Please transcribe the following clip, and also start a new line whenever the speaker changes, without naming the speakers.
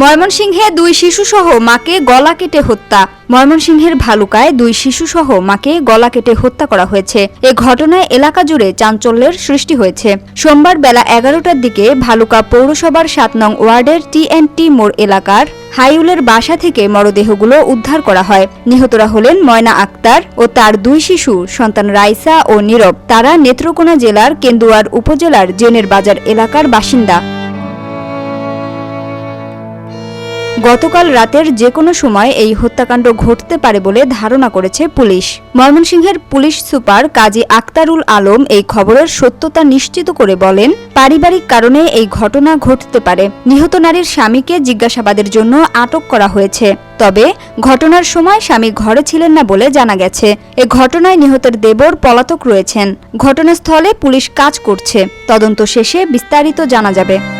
ময়মনসিংহে দুই শিশুসহ মাকে গলা কেটে হত্যা। ময়মনসিংহের ভালুকায় দুই শিশুসহ মাকে গলা কেটে হত্যা করা হয়েছে। এ ঘটনায় এলাকা জুড়ে চাঞ্চল্যের সৃষ্টি হয়েছে। সোমবার বেলা এগারোটার দিকে ভালুকা পৌরসভার সাত নং ওয়ার্ডের টিএনটি মোড় এলাকার হাইউলের বাসা থেকে মরদেহগুলো উদ্ধার করা হয়। নিহতরা হলেন ময়না আক্তার ও তার দুই শিশু সন্তান রাইসা ও নীরব। তারা নেত্রকোনা জেলার কেন্দুয়ার উপজেলার জেনের বাজার এলাকার বাসিন্দা। গতকাল রাতের যে কোনো সময় এই হত্যাকাণ্ড ঘটতে পারে বলে ধারণা করেছে পুলিশ। ময়মনসিংহের পুলিশ সুপার কাজী আক্তারুল আলম এই খবরের সত্যতা নিশ্চিত করে বলেন, পারিবারিক কারণে এই ঘটনা ঘটতে পারে। নিহত নারীর স্বামীকে জিজ্ঞাসাবাদের জন্য আটক করা হয়েছে। তবে ঘটনার সময় স্বামী ঘরে ছিলেন না বলে জানা গেছে। এ ঘটনায় নিহতের দেবর পলাতক রয়েছেন। ঘটনাস্থলে পুলিশ কাজ করছে। তদন্ত শেষে বিস্তারিত জানা যাবে।